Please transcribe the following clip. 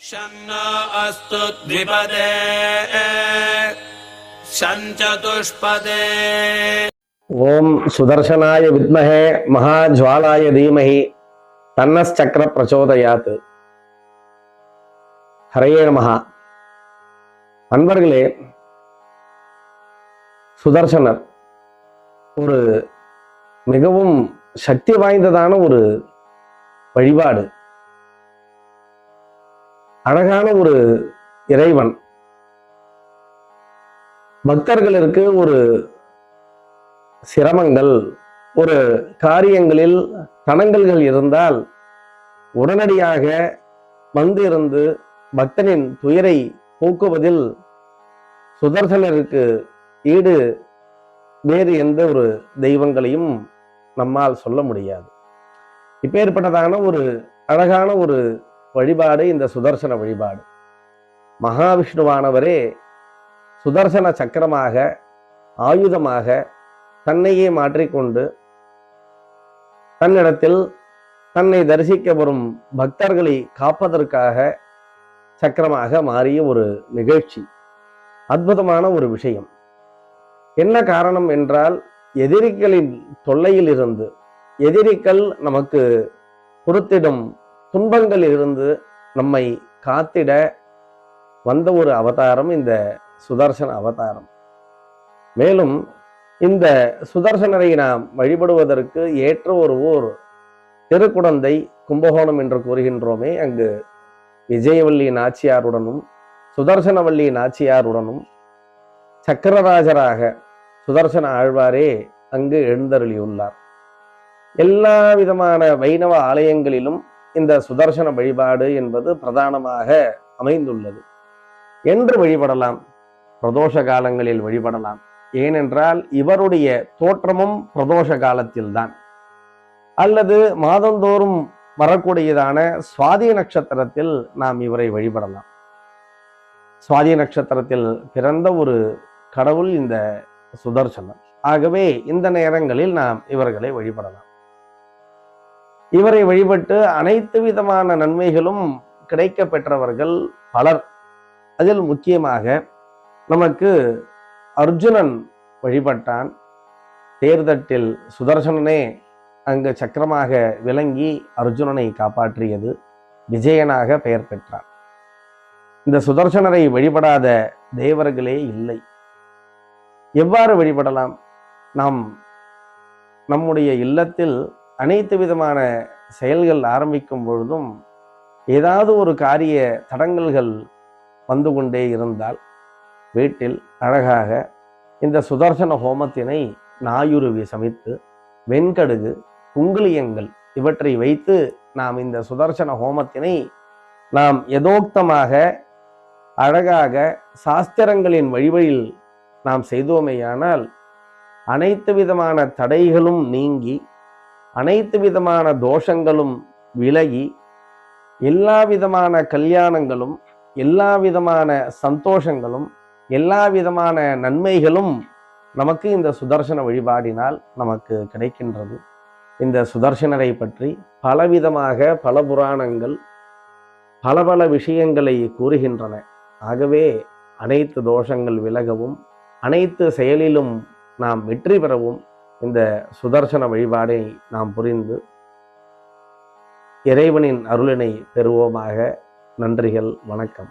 शन्नो अस्तु द्विपदे शञ्चतुष्पदे ஓம் சுதர்சனாய வித்மஹே மகாஜ்வாலாய தீமஹி தன்னச்சக்கர பிரச்சோதயாத் ஹரயே மகா அன்பர்களே சுதர்சனர் ஒரு மிகவும் சக்தி வாய்ந்ததான ஒரு வழிபாடு அழகான ஒரு இறைவன். பக்தர்களுக்கு ஒரு சிரமங்கள் ஒரு காரியங்களில் தடங்கல்கள் இருந்தால் உடனடியாக வந்து இருந்து பக்தனின் துயரை போக்குவதில் சுதர்சனருக்கு ஈடு வேறு எந்த ஒரு தெய்வங்களையும் நம்மால் சொல்ல முடியாது. இப்பேற்பட்டதான ஒரு அழகான ஒரு வழிபாடு இந்த சுதர்சன வழிபாடு. மகாவிஷ்ணுவானவரே சுதர்சன சக்கரமாக ஆயுதமாக தன்னையே மாற்றிக்கொண்டு தன்னிடத்தில் தன்னை தரிசிக்க வரும் பக்தர்களை காப்பதற்காக சக்கரமாக மாறிய ஒரு நிகழ்ச்சி. அற்புதமான ஒரு விஷயம். என்ன காரணம் என்றால் எதிரிகளின் தொல்லையில் இருந்து எதிரிகள் நமக்கு பொருத்திடும் துன்பங்களில் இருந்து நம்மை காத்திட வந்த ஒரு அவதாரம் இந்த சுதர்சன அவதாரம். மேலும் இந்த சுதர்சனரை நாம் வழிபடுவதற்கு ஏற்ற ஒரு ஊர் திருக்குடந்தை கும்பகோணம் என்று கூறுகின்றோமே அங்கு விஜயவல்லி நாச்சியாருடனும் சுதர்சனவல்லி நாச்சியாருடனும் சக்கரராஜராக சுதர்சன ஆழ்வாரே அங்கு எழுந்தருளியுள்ளார். எல்லா விதமான வைணவ ஆலயங்களிலும் இந்த சுதர்சன வழிபாடு என்பது பிரதானமாக அமைந்துள்ளது. என்று வழிபடலாம். பிரதோஷ காலங்களில் வழிபடலாம். ஏனென்றால் இவருடைய தோற்றமும் பிரதோஷ காலத்தில்தான். அல்லது மாதந்தோறும் வரக்கூடியதான சுவாதி நட்சத்திரத்தில் நாம் இவரை வழிபடலாம். சுவாதி நட்சத்திரத்தில் பிறந்த ஒரு கடவுள் இந்த சுதர்சனம். ஆகவே இந்த நேரங்களில் நாம் இவர்களை வழிபடலாம். இவரை வழிபட்டு அனைத்து விதமான நன்மைகளும் கிடைக்க பெற்றவர்கள் பலர். அதில் முக்கியமாக நமக்கு அர்ஜுனன் வழிபட்டான். தேர்தட்டில் சுதர்சனனே அங்கு சக்கரமாக விளங்கி அர்ஜுனனை காப்பாற்றியது. விஜயனாக பெயர் பெற்றான். இந்த சுதர்சனரை வழிபடாத தேவர்களே இல்லை. எவ்வாறு வழிபடலாம்? நாம் நம்முடைய இல்லத்தில் அனைத்து விதமான செயல்கள் ஆரம்பிக்கும் பொழுதும் ஏதாவது ஒரு காரிய தடங்கல்கள் வந்து கொண்டே இருந்தால் வீட்டில் அழகாக இந்த சுதர்சன ஹோமத்தினை நாயுருவி சமைத்து வெண்கடுகு குங்குளியங்கள் இவற்றை வைத்து நாம் இந்த சுதர்சன ஹோமத்தினை நாம் எதோக்தமாக அழகாக சாஸ்திரங்களின் வழிவழியில் நாம் செய்தோமேயானால் அனைத்து விதமான தடைகளும் நீங்கி அனைத்து விதமான தோஷங்களும் விலகி எல்லா விதமான கல்யாணங்களும் எல்லா விதமான சந்தோஷங்களும் எல்லா விதமான நன்மைகளும் நமக்கு இந்த சுதர்சன வழிபாடினால் நமக்கு கிடைக்கின்றது. இந்த சுதர்சனரை பற்றி பலவிதமாக பல புராணங்கள் பல பல விஷயங்களை கூறுகின்றன. ஆகவே அனைத்து தோஷங்கள் விலகவும் அனைத்து செயலிலும் நாம் வெற்றி பெறவும் இந்த சுதர்சன வழிபாடை நாம் புரிந்து இறைவனின் அருளினை பெறுவோமாக. நன்றிகள் வணக்கம்.